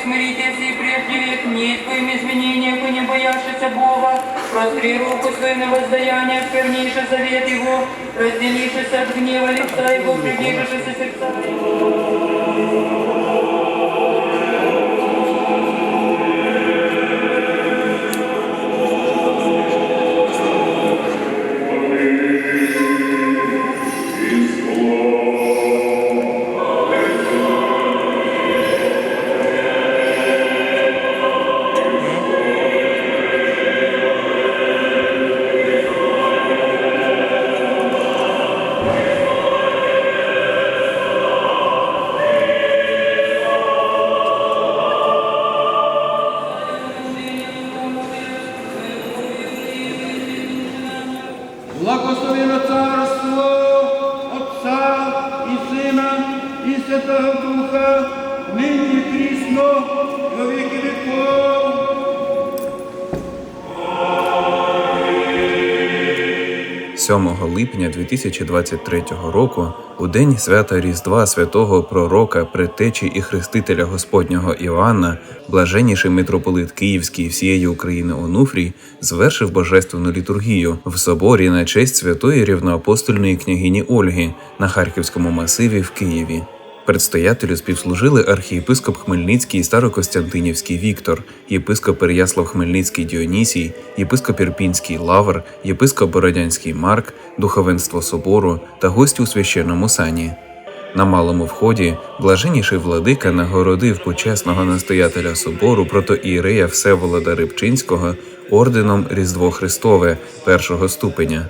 Услышит и прежде век, не твоим изменениям и не бояшься Бога. Простри руку свою на воздаяние, вернейший завет Его, разделившись от гнева лица Его, придержишься сердца Его. Благословено царство Отця і Сина і Святого Духа, нині прісно, во віки віков. 7 липня 2023 року, у день свята Різдва святого пророка, Претечі і хрестителя Господнього Іоанна, блаженніший митрополит Київський всієї України Онуфрій звершив божественну літургію в соборі на честь святої рівноапостольної княгині Ольги на Харківському масиві в Києві. Предстоятелю співслужили архієпископ Хмельницький і Старокостянтинівський Віктор, єпископ Переяслав Хмельницький Діонісій, єпископ Ірпінський Лавр, єпископ Бородянський Марк, духовенство собору та гості у священному сані. На малому вході блаженніший владика нагородив почесного настоятеля собору протоієрея Всеволода Рибчинського орденом Різдво Христове першого ступеня.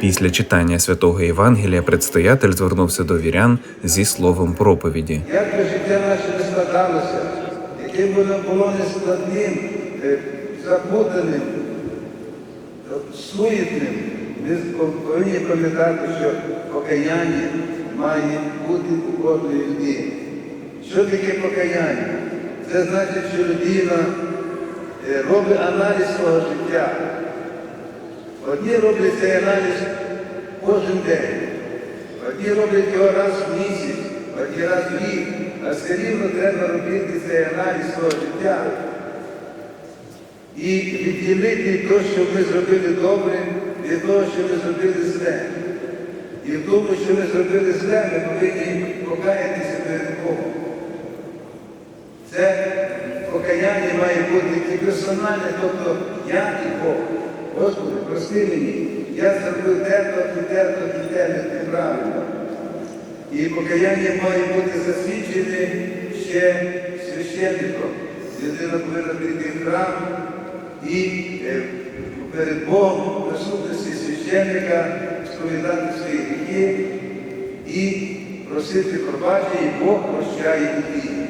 Після читання святого Євангелія предстоятель звернувся до вірян зі словом проповіді. Як би життя наше не складалося, яким воно було нескладним, е, заплутаним, е, ми повинні пам'ятати, що покаяння має бути у кожної людини. Що таке покаяння? Це значить, що людина е, робить аналіз свого життя. Одні роблять цей аналіз кожен день, одні роблять його раз в місяць, одні раз в рік, а все рівно треба робити цей аналіз свого життя і відділити те, що ми зробили добре, від того, що ми зробили зле. І в тому, що ми зробили зле, ми повинні покаятися перед Богом. Це покаяння має бути і персональне, тобто я і Бог. Господи, прости мені, я зробив те-то і те-то і те неправильно. І покаяння має бути засвідчене ще священником. Людина повинна прийти в храм і е, перед Богом присутності священника сповідати свої гріхи і просити пробачення, і Бог прощає гріхи.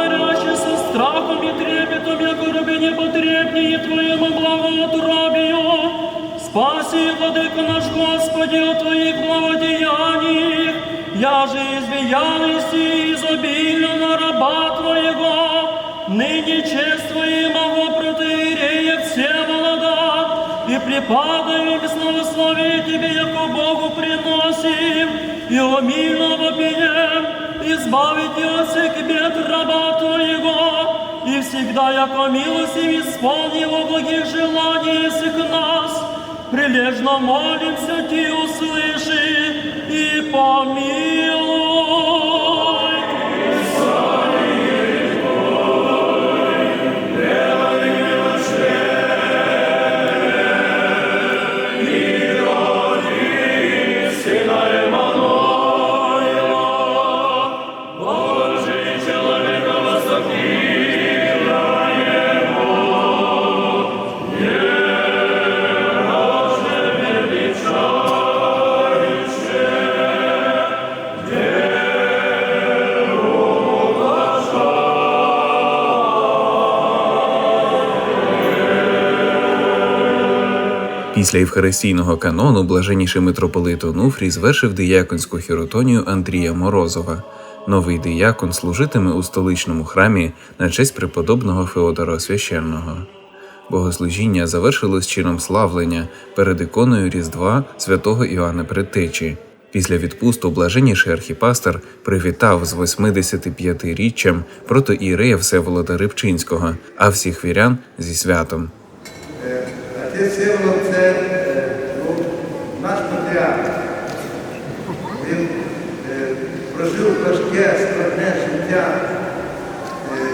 Непотребнее Твоему благоутробию. Спаси, Владыка наш Господи, от Твоих благодеяний, я же избиялись изобильно на раба Твоего, ныне чествуемого протеерея Всеволода, и припадаем и славословие Тебе, яко Богу приносим, и умильно вопием, избавите от всех бед раба Твоего, и всегда, яко милостив исполни во благих желаний всех нас, прилежно молимся Ти, услыши и помилуй. Після євхаристійного канону блаженніший митрополит Онуфрій звершив дияконську хіротонію Андрія Морозова. Новий диякон служитиме у столичному храмі на честь преподобного Феодора Священного. Богослужіння завершилось чином славлення перед іконою Різдва святого Іоанна Предтечі. Після відпусту блаженніший архіпастер привітав з 85-річчям протоієрея Всеволода Рибчинського, а всіх вірян зі святом. Е, Отець це е, ну, наш патріарх. Він е, прожив важке, складне життя. Е,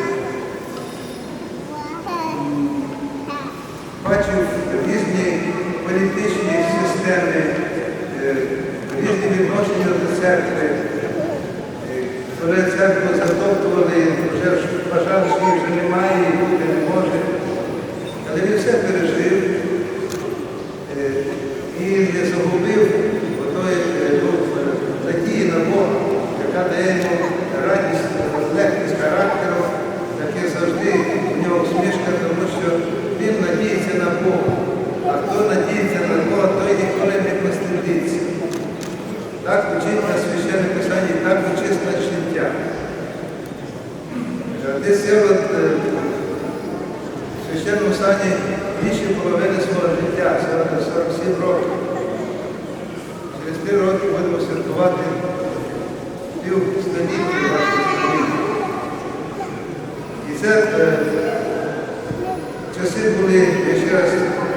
Бачив різні політичні системи, різні відношення до церкви. Коли церкву затоптували, вже вважали, що їх вже немає і бути не може. Але він все пережив і не загубив отої е, ну, надії на Бога, яка дає йому радість, легкість характеру, який завжди в нього усмішка, тому що він надіється на Бога. А хто надіється на Бога, той ніколи не постидиться. Так вчить на священне писання, так вчить на життя. Е, Десь я е, в священному стані більше половини свого життя, 40 47 років. Через 3 роки будемо святкувати пів століття століття. І це е, часи були, я ще раз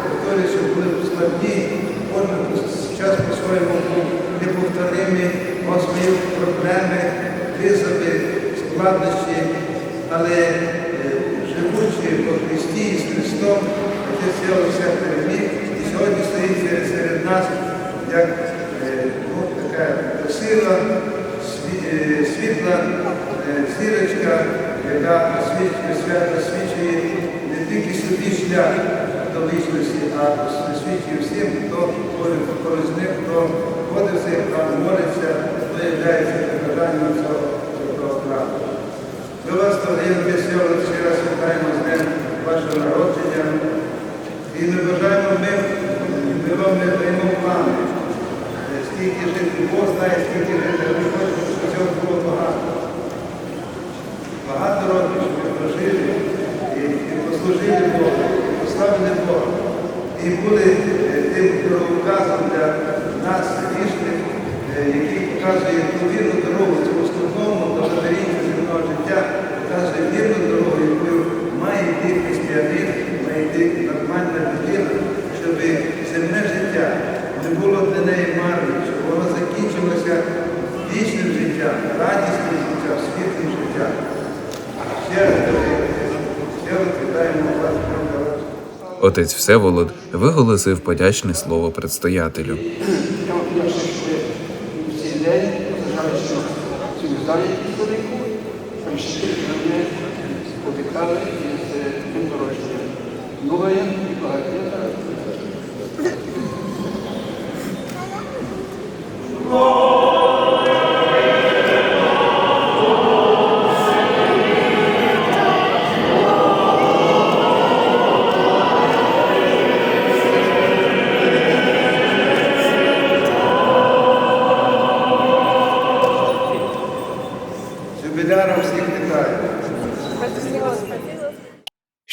повторюю, що були складні, кожен час по-своєму був неповторимий, мав свої проблеми, визови, складнощі, але е, живучи по Христі і з Христом, Отець Сєва все переміг і сьогодні стоїть серед- серед нас як е, ну, така сві- е, світла е, зірочка, яка освітлює, свято освічує не тільки собі шлях до вічності, а освічує всім, хто з ним, хто ходить в цей храм, молиться, хто є прикладанням цього храму. Ми вас, дорогі Сьогодні, ще раз вітаємо з днем вашого народження. І ми бажаємо ми, Е, скільки жити, Бог знає, скільки жити, але хочемо, щоб цього було багато. Багато років, щоб ми прожили і, і послужили Богу, і прославили Бога. І були е, тим дороговказом для нас, вічних, який показує вірну дорогу цьому складному благодарінню земного життя, показує вірну дорогу, якою має йти християнин, має йти нормальна людина, щоб земне життя не було для неї марним, щоб воно закінчилося вічним життям, радісним життям, світлим життям. Ще раз, дорогі, ще раз вітаємо вас, Бога вас. Отець Всеволод виголосив подячне слово предстоятелю. Вам вдячний, що ви в цей